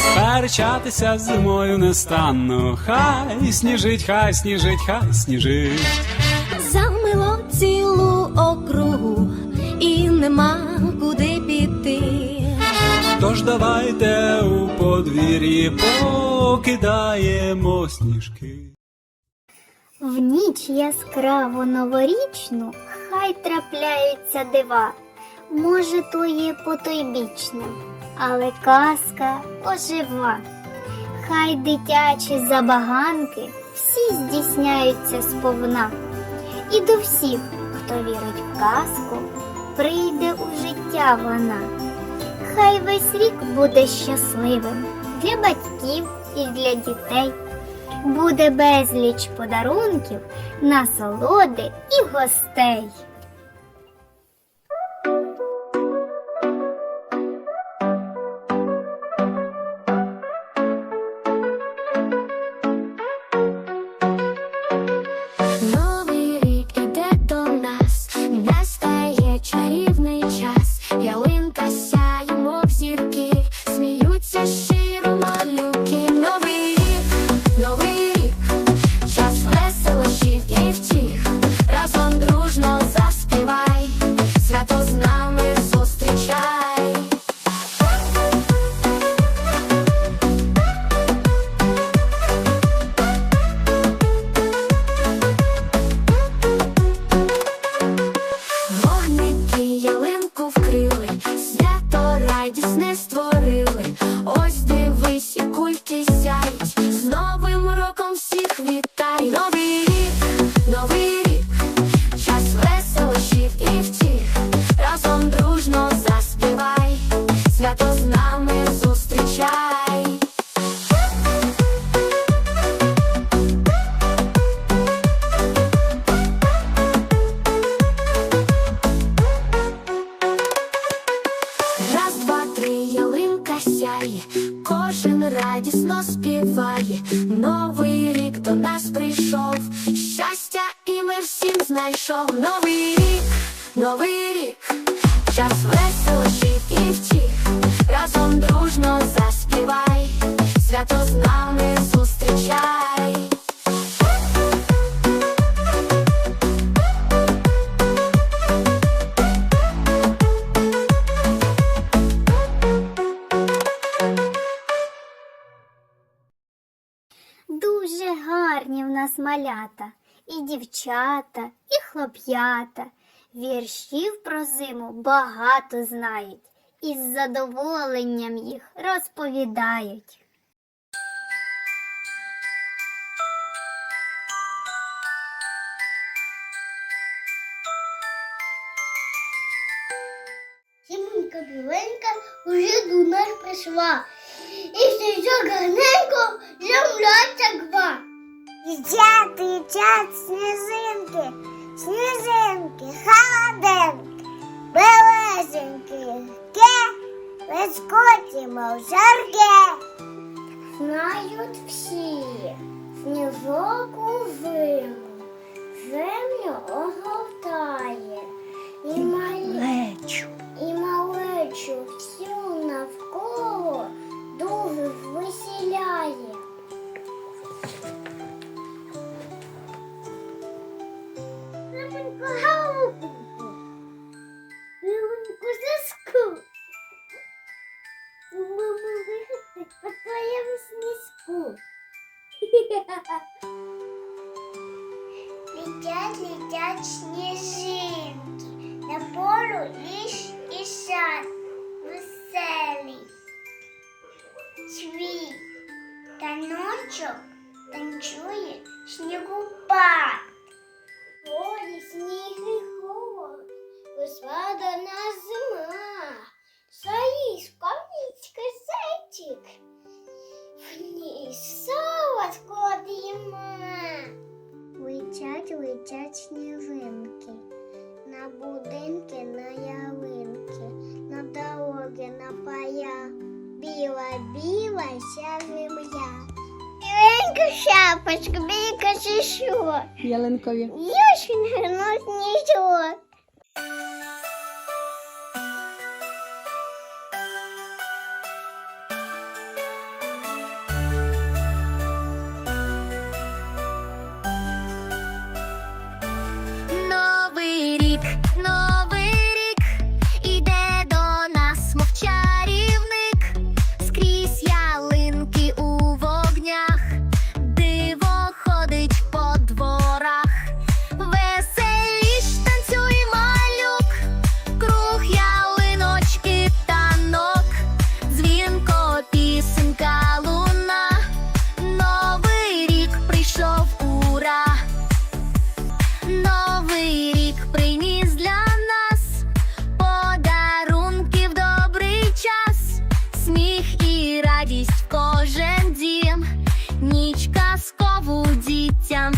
сперечатися зимою не стану. Хай сніжить, хай сніжить, хай сніжить. Замило цілу округу і нема куди піти. Тож давайте у подвір'ї покидаємо сніжки. В ніч яскраву новорічну хай трапляються дива. Може, то є потойбічне, але казка ожива. Хай дитячі забаганки всі здійсняються сповна. І до всіх, хто вірить в казку, прийде у життя вона. Хай весь рік буде щасливим для батьків і для дітей. Буде безліч подарунків, насолоди і гостей. Свято з нами зустрічай. Раз, два, три, ялинка сяє, кожен радісно співає. Новий рік до нас прийшов, щастя і мир всім знайшов. Новий рік, новий рік, час веселощів і втіх. Разом дружно заспівай, свято з нами зустрічай. Дуже гарні в нас малята, і дівчата, і хлоп'ята. Віршів про зиму багато знають, і з задоволенням їх розповідають. Сімонька біленька уже до нас прийшла. І сніжок гарненько земляться гва. Їдять, їдять сніжинки, сніжинки, вискочимо в жарке. Знають всі, Летять, летять сніжинки, на полю ліс і сад веселий. Свій таночок танцює снігопад. Полі сніг і холод, весла до нас зима. Стоїть комічка зайчик, вниз вся земля. Біленька шапочка, біленька шишок. ялинкові. Очень гарно радість в кожен дім, ніч казкову дітям.